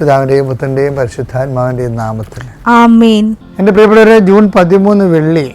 പിതാവിന്റെയും പുത്രന്റെയും പരിശുദ്ധാത്മാവിന്റെയും നാമത്തിൽ. ആമേൻ. എന്റെ പ്രിയപ്പെട്ടവരെ ജൂൺ പതിമൂന്ന് വെള്ളി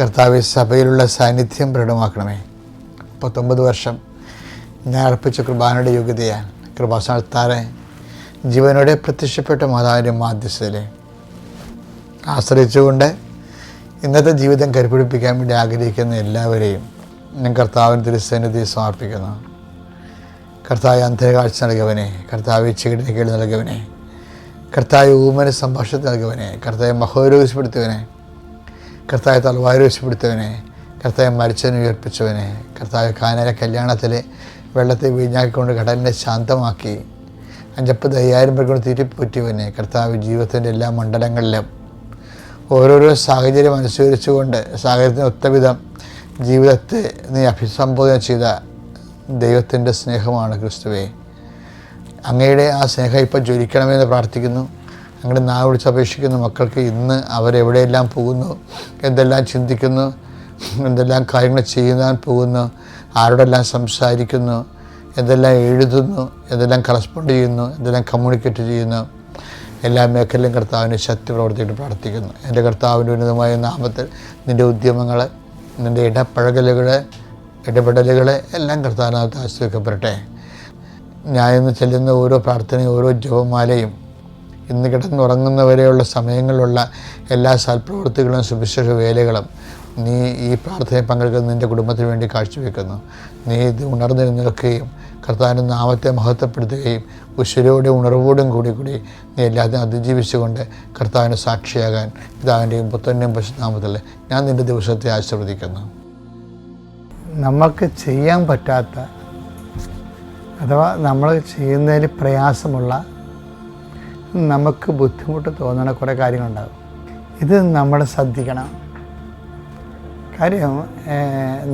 കർത്താവെ സഭയിലുള്ള സാന്നിധ്യം പ്രകടമാക്കണമേ. പത്തൊമ്പത് വർഷം ഞാൻ അർപ്പിച്ച കുർബാനയുടെ യോഗ്യതയാൽ കൃപാസ്ഥാനത്താറെ ജീവനോടെ പ്രത്യക്ഷപ്പെട്ട മാതാവിന്റെ മാധ്യസ്ഥതയിലെ ആശ്രയിച്ചുകൊണ്ട് ഇന്നത്തെ ജീവിതം കരുപിടിപ്പിക്കാൻ വേണ്ടി ആഗ്രഹിക്കുന്ന എല്ലാവരെയും ഞാൻ കർത്താവിന് തിരുസന്നിധി സമർപ്പിക്കുന്നു. കർത്താവ് അന്ധകാഴ്ച നൽകവനെ കർത്താവ് ചെകിടിന് കേട് നൽകവനെ കർത്താവ് ഊമന സംഭാഷണത്തിൽ നൽകവനെ കർത്താവ് മഹോരോഗിച്ചപ്പെടുത്തിയവനെ കർത്താവ് തലവാരോഗിച്ചപ്പെടുത്തിയവനെ കർത്താവ് മരിച്ചതിനെ ഉയർപ്പിച്ചവനെ കർത്താവ് കാനര കല്യാണത്തിൽ വെള്ളത്തെ വീഞ്ഞാക്കിക്കൊണ്ട് കടലിനെ ശാന്തമാക്കി അഞ്ചപ്പത് അയ്യായിരം പേർ കൊണ്ട് തീറ്റിപ്പൂറ്റിയവനെ കർത്താവ് ജീവിതത്തിന്റെ എല്ലാ മണ്ഡലങ്ങളിലും. ഓരോരോ സാഹചര്യം അനുസരിച്ചുകൊണ്ട് സാഹചര്യത്തിന് ഒത്തവിധം ജീവിതത്തെ നീ അഭിസംബോധന ചെയ്ത ദൈവത്തിന്റെ സ്നേഹമാണ് ക്രിസ്തുവേ. അങ്ങയുടെ ആ സ്നേഹം ഇപ്പം ജ്വലിക്കണമെന്ന് പ്രാർത്ഥിക്കുന്നു. ഞങ്ങളുടെ നാവ് വിളിച്ച് അപേക്ഷിക്കുന്ന. മക്കൾക്ക് ഇന്ന് അവരെവിടെയെല്ലാം പോകുന്നു? എന്തെല്ലാം ചിന്തിക്കുന്നു? എന്തെല്ലാം കാര്യങ്ങൾ ചെയ്യുവാൻ പോകുന്നു? ആരോടെല്ലാം സംസാരിക്കുന്നു? എന്തെല്ലാം എഴുതുന്നു? എന്തെല്ലാം കറസ്പോണ്ട് ചെയ്യുന്നു? എന്തെല്ലാം കമ്മ്യൂണിക്കേറ്റ് ചെയ്യുന്നു? എല്ലാ മേഖലയിലും കർത്താവിന്റെ ശക്തി പ്രാർത്ഥിക്കുന്നു. എന്റെ കർത്താവിന്റെ ഉന്നതമായ നാമത്തിൽ നിന്റെ ഉദ്യമങ്ങൾ നിന്റെ ഇടപഴകലുകൾ ഇടപെടലുകൾ എല്ലാം കർത്താവിനകത്ത് ആശ്രയിക്കപ്പെടട്ടെ. ഞാൻ ഇന്ന് ചെല്ലുന്ന ഓരോ പ്രാർത്ഥനയും ഓരോ ജപമാലയും ഇന്ന് കിടന്നുറങ്ങുന്നവരെയുള്ള സമയങ്ങളിലുള്ള എല്ലാ സൽപ്രവൃത്തികളും സുവിശേഷ വേലകളും നീ ഈ പ്രാർത്ഥനയിൽ പങ്കെടുക്കുന്ന നിന്റെ കുടുംബത്തിന് വേണ്ടി കാഴ്ചവെക്കുന്നു. നീ ഇത് ഉണർന്നു നിൽക്കുകയും കർത്താവിന്റെ നാമത്തെ മഹത്വപ്പെടുത്തുകയും ഉശ്വരോടെ ഉണർവോടും കൂടി കൂടി നീ എല്ലാത്തിനും അതിജീവിച്ചുകൊണ്ട് കർത്താവിന് സാക്ഷിയാകാൻ പിതാവിന്റെയും പുത്രന്റെയും പശുനാമത്തിൽ ഞാൻ നിന്റെ ദിവസത്തെ ആശീർവദിക്കുന്നു. നമുക്ക് ചെയ്യാൻ പറ്റാത്ത അഥവാ നമ്മൾ ചെയ്യുന്നതിൽ പ്രയാസമുള്ള നമുക്ക് ബുദ്ധിമുട്ട് തോന്നുന്ന കുറേ കാര്യങ്ങളുണ്ടാകും. ഇത് നമ്മൾ ശ്രദ്ധിക്കണം. കാര്യം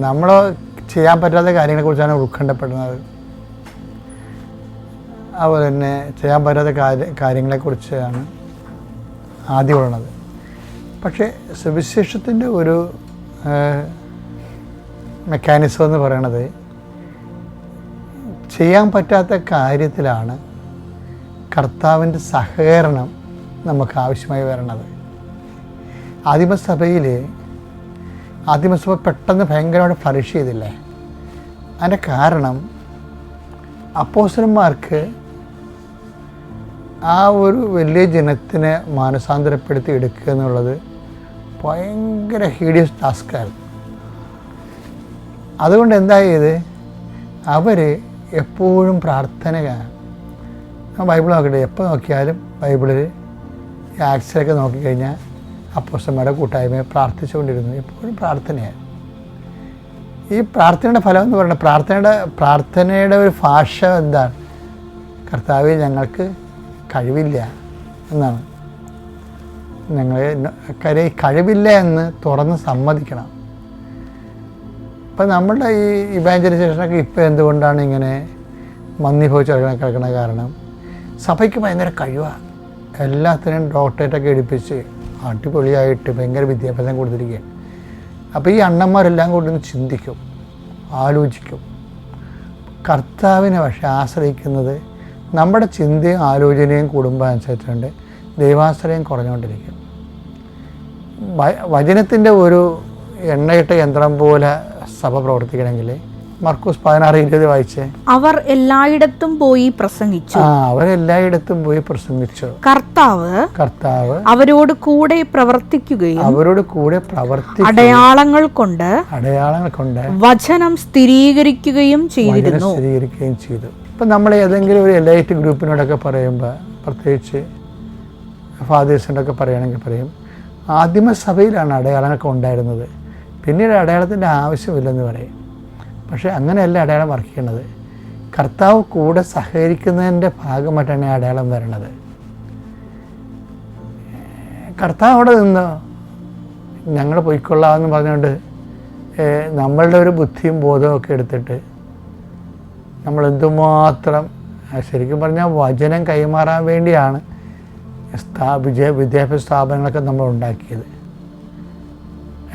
നമ്മൾ ചെയ്യാൻ പറ്റാത്ത കാര്യങ്ങളെക്കുറിച്ചാണ് ഉത്കണ്ഠപ്പെടുന്നത്. അതുപോലെ തന്നെ ചെയ്യാൻ പറ്റാത്ത കാര്യ കാര്യങ്ങളെക്കുറിച്ചാണ് ആദ്യം ഉള്ളത് പക്ഷേ സുവിശേഷത്തിന്റെ ഒരു മെക്കാനിസം എന്ന് പറയണത് ചെയ്യാൻ പറ്റാത്ത കാര്യത്തിലാണ് കർത്താവിന്റെ സഹകരണം നമുക്ക് ആവശ്യമായി വരണത്. ആദിമസഭയിൽ ആദിമസഭ പെട്ടെന്ന് ഭയങ്കരമായിട്ട് ഫ്ലറിഷ് ചെയ്തില്ലേ? അതിന്റെ കാരണം അപ്പോസന്മാർക്ക് ആ ഒരു വലിയ ജനത്തിനെ മാനസാന്തരപ്പെടുത്തി എടുക്കുക എന്നുള്ളത് ഭയങ്കര ഹീഡിയസ് ടാസ്ക്കായിരുന്നു അതുകൊണ്ട് എന്തായത് അവർ എപ്പോഴും പ്രാർത്ഥനയാണ്. ബൈബിൾ നോക്കട്ടെ എപ്പോൾ നോക്കിയാലും ബൈബിളിൽ ആക്സിലൊക്കെ നോക്കിക്കഴിഞ്ഞാൽ അപ്പോസ്റ്റന്മാരുടെ കൂട്ടായ്മയെ പ്രാർത്ഥിച്ചുകൊണ്ടിരുന്നു എപ്പോഴും പ്രാർത്ഥനയാണ്. ഈ പ്രാർത്ഥനയുടെ ഫലം എന്ന് പറയുന്നത് പ്രാർത്ഥനയുടെ പ്രാർത്ഥനയുടെ ഒരു ഭാഷ എന്താണ്? കർത്താവ് ഞങ്ങൾക്ക് കഴിവില്ല എന്നാണ്. ഞങ്ങൾ കരി കഴിവില്ല എന്ന് തുറന്ന് സമ്മതിക്കണം. ഇപ്പം നമ്മളുടെ ഈ ഇവാഞ്ചലൈസേഷനൊക്കെ ഇപ്പോൾ എന്തുകൊണ്ടാണ് ഇങ്ങനെ മന്ദിഭവിച്ച് കിടക്കണ കാരണം? സഭയ്ക്ക് ഭയങ്കര കഴിവാണ് എല്ലാത്തിനും ഡോക്ടറേറ്റൊക്കെ എടുപ്പിച്ച് അടിപൊളിയായിട്ട് ഭയങ്കര വിദ്യാഭ്യാസം കൊടുത്തിരിക്കുകയാണ് അപ്പോൾ ഈ അണ്ണന്മാരെല്ലാം കൊണ്ടൊന്ന് ചിന്തിക്കും ആലോചിക്കും. കർത്താവിനെ പക്ഷെ ആശ്രയിക്കുന്നത് നമ്മുടെ ചിന്തയും ആലോചനയും കുടുംബം അനുസരിച്ചുകൊണ്ട് ദൈവാശ്രയം കുറഞ്ഞുകൊണ്ടിരിക്കും. വചനത്തിന്റെ ഒരു എണ്ണയിട്ട യന്ത്രം പോലെ സഭ പ്രവർത്തിക്കണമെങ്കിൽ മർക്കൂസ് പതിനാറ് ഇരുപത് വായിച്ചേ? അവർ എല്ലായിടത്തും പോയി പ്രസംഗിച്ചു. ആ അവരെല്ലായിടത്തും പോയി പ്രസംഗിച്ചു. കർത്താവ് കർത്താവ് അവരോട് കൂടെ പ്രവർത്തിക്കുകയും അവരോട് കൂടെ പ്രവർത്തി അടയാളങ്ങൾ കൊണ്ട് അടയാളങ്ങൾ കൊണ്ട് വചനം സ്ഥിരീകരിക്കുകയും ചെയ്തിരുന്നു. സ്ഥിരീകരിക്കുകയും ചെയ്തു. ഇപ്പം നമ്മൾ ഏതെങ്കിലും ഒരു എലൈറ്റ് ഗ്രൂപ്പിനോടൊക്കെ പറയുമ്പോൾ പ്രത്യേകിച്ച് ഫാദേഴ്സിനോടൊക്കെ പറയുകയാണെങ്കിൽ പറയും ആദിമസഭയിലാണ് അടയാളങ്ങളൊക്കെ ഉണ്ടായിരുന്നത്. പിന്നീട് അടയാളത്തിന്റെ ആവശ്യമില്ലെന്ന് പറയും. പക്ഷേ അങ്ങനെയല്ല അടയാളം വർക്ക് ചെയ്യണത് കർത്താവ് കൂടെ സഹകരിക്കുന്നതിന്റെ ഭാഗമായിട്ടാണ് അടയാളം വരണത്. കർത്താവ് അവിടെ നിന്ന് ഞങ്ങൾ പൊയ്ക്കൊള്ളാമെന്ന് പറഞ്ഞുകൊണ്ട് നമ്മളുടെ ഒരു ബുദ്ധിയും ബോധവും ഒക്കെ എടുത്തിട്ട് നമ്മൾ എന്തുമാത്രം ശരിക്കും പറഞ്ഞാൽ വചനം കൈമാറാൻ വേണ്ടിയാണ് സ്ഥാ വിജയ വിദ്യാഭ്യാസ സ്ഥാപനങ്ങളൊക്കെ നമ്മൾ ഉണ്ടാക്കിയത്.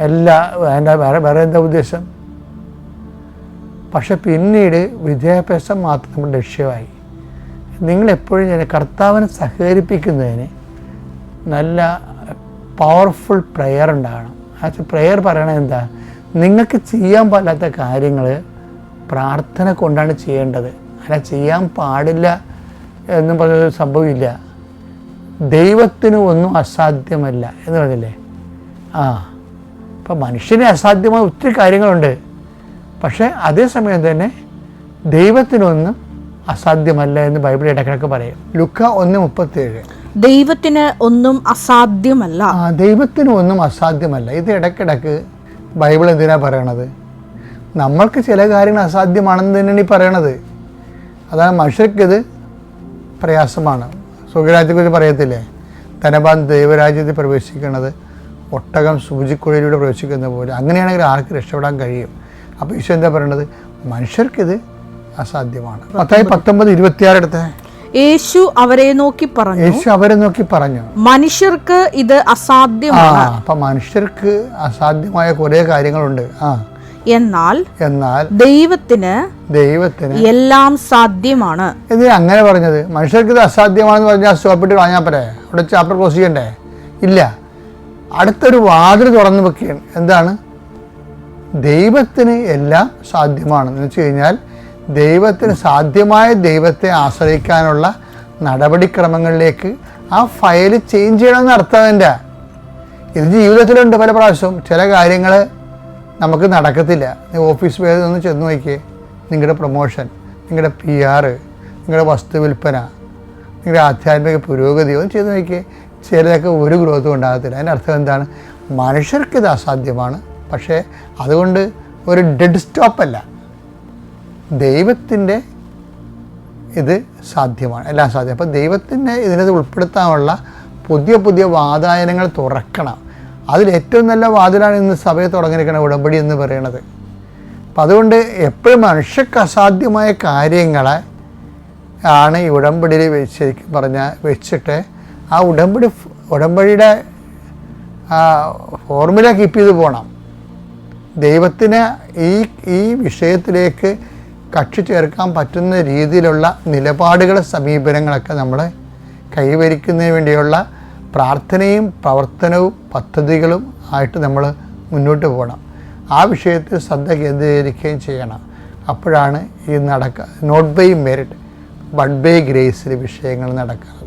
എല്ലാ അതിന്റെ വേറെ വേറെ എന്താ ഉദ്ദേശം? പക്ഷെ പിന്നീട് വിദ്യാഭ്യാസം മാത്രം നമ്മുടെ ലക്ഷ്യമായി. നിങ്ങളെപ്പോഴും കർത്താവിനെ സഹകരിപ്പിക്കുന്നതിന് നല്ല പവർഫുൾ പ്രയർ ഉണ്ടാകണം. ആ പ്രയർ പറയണത് എന്താ? നിങ്ങൾക്ക് ചെയ്യാൻ പറ്റാത്ത കാര്യങ്ങൾ പ്രാർത്ഥന കൊണ്ടാണ് ചെയ്യേണ്ടത്. അല്ല ചെയ്യാൻ പാടില്ല എന്നും പറഞ്ഞൊരു സംഭവമില്ല. ദൈവത്തിന് ഒന്നും അസാധ്യമല്ല എന്ന് പറഞ്ഞില്ലേ? ആ. ഇപ്പം മനുഷ്യന് അസാധ്യമായ ഒത്തിരി കാര്യങ്ങളുണ്ട്. പക്ഷേ അതേസമയം തന്നെ ദൈവത്തിനൊന്നും അസാധ്യമല്ല എന്ന് ബൈബിൾ ഇടക്കിടക്ക് പറയും. ലുക്ക ഒന്ന് മുപ്പത്തിയേഴ്. ദൈവത്തിന് ഒന്നും അസാധ്യമല്ല. ആ ദൈവത്തിന് ഒന്നും അസാധ്യമല്ല. ഇത് ഇടക്കിടക്ക് ബൈബിൾ എന്തിനാ പറയണത്? നമ്മൾക്ക് ചില കാര്യങ്ങൾ അസാധ്യമാണെന്ന് തന്നെയാണ് ഈ പറയണത്. അതാണ് മനുഷ്യർക്കിത് പ്രയാസമാണ്. സ്വർഗരാജ്യത്തെക്കുറിച്ച് പറയത്തില്ലേ? ധനവാൻ ദൈവരാജ്യത്തിൽ പ്രവേശിക്കുന്നത് ഒട്ടകം സൂചിക്കുഴയിലൂടെ പ്രവേശിക്കുന്ന പോലെ. അങ്ങനെയാണെങ്കിൽ ആർക്ക് രക്ഷപ്പെടാൻ കഴിയും? അപ്പോൾ ഈശോ എന്താ പറയണത്? മനുഷ്യർക്കിത് അസാധ്യമാണ്. പത്തായി പത്തൊമ്പത് ഇരുപത്തിയാറ് എടുത്തേ. യേശു അവരെ നോക്കി പറഞ്ഞു. യേശു അവരെ നോക്കി പറഞ്ഞു. മനുഷ്യർക്ക് ഇത് അസാധ്യമാണ്. അപ്പൊ മനുഷ്യർക്ക് അസാധ്യമായ കുറെ കാര്യങ്ങളുണ്ട്. ആ. എന്നാൽ എന്നാൽ ദൈവത്തിന് ദൈവത്തിന് എല്ലാം സാധ്യമാണ്. ഇത് അങ്ങനെ പറഞ്ഞത്. മനുഷ്യർക്ക് ഇത് അസാധ്യമാണെന്ന് പറഞ്ഞാൽ സ്റ്റോപ്പിട്ട് വാങ്ങാൻ പോരെ? അവിടെ ചാപ്റ്റർ ക്ലോസ് ചെയ്യണ്ടേ? ഇല്ല. അടുത്തൊരു വാതിൽ തുറന്നു വെക്കുകയാണ്. എന്താണ്? ദൈവത്തിന് എല്ലാം സാധ്യമാണ്. എന്ന് വെച്ച് കഴിഞ്ഞാൽ ദൈവത്തിന് സാധ്യമായ ദൈവത്തെ ആശ്രയിക്കാനുള്ള നടപടിക്രമങ്ങളിലേക്ക് ആ ഫയൽ ചേഞ്ച് ചെയ്യണമെന്ന് അർത്ഥം എന്റെ ഇത് ജീവിതത്തിലുണ്ട് പല പ്രാവശ്യവും ചില കാര്യങ്ങൾ നമുക്ക് നടക്കത്തില്ല. ഓഫീസ് പേര് ഒന്ന് ചെന്ന് നോക്കിയേ. നിങ്ങളുടെ പ്രൊമോഷൻ നിങ്ങളുടെ പി ആർ നിങ്ങളുടെ വസ്തു വിൽപ്പന നിങ്ങളുടെ ആധ്യാത്മിക പുരോഗതി ഒന്ന് ചെയ്ത് നോക്കിയേ. ചിലതൊക്കെ ഒരു ഗ്രോത്തും ഉണ്ടാകത്തില്ല. അതിന്റെ അർത്ഥം എന്താണ്? മനുഷ്യർക്ക് ഇത് അസാധ്യമാണ്. പക്ഷേ അതുകൊണ്ട് ഒരു ഡെഡ് സ്റ്റോപ്പല്ല ദൈവത്തിന്റെ ഇത് സാധ്യമാണ് എല്ലാം സാധ്യം. അപ്പോൾ ദൈവത്തിന്റെ ഇതിനത് ഉൾപ്പെടുത്താനുള്ള പുതിയ പുതിയ വാതായനങ്ങൾ തുറക്കണം. അതിലേറ്റവും നല്ല വാതിലാണ് ഇന്ന് സഭയെ തുടങ്ങിയിരിക്കുന്ന ഉടമ്പടി എന്ന് പറയണത് അപ്പം അതുകൊണ്ട് എപ്പോഴും മനുഷ്യക്ക് അസാധ്യമായ കാര്യങ്ങളെ ആണ് ഈ ഉടമ്പടിയിൽ വെച്ച് പറഞ്ഞാൽ വെച്ചിട്ട് ആ ഉടമ്പടി ഉടമ്പടിയുടെ ഫോർമുല കീപ്പ് ചെയ്ത് പോകണം. ദൈവത്തിന് ഈ ഈ വിഷയത്തിലേക്ക് കക്ഷി ചേർക്കാൻ പറ്റുന്ന രീതിയിലുള്ള നിലപാടുകൾ സമീപനങ്ങളൊക്കെ നമ്മൾ കൈവരിക്കുന്നതിന് വേണ്ടിയുള്ള പ്രാർത്ഥനയും പ്രവർത്തനവും പദ്ധതികളും ആയിട്ട് നമ്മൾ മുന്നോട്ട് പോകണം. ആ വിഷയത്തിൽ ശ്രദ്ധ കേന്ദ്രീകരിക്കുകയും ചെയ്യണം. അപ്പോഴാണ് ഈ നടക്ക not by merit but by ഗ്രേസിൽ വിഷയങ്ങൾ നടക്കുന്നത്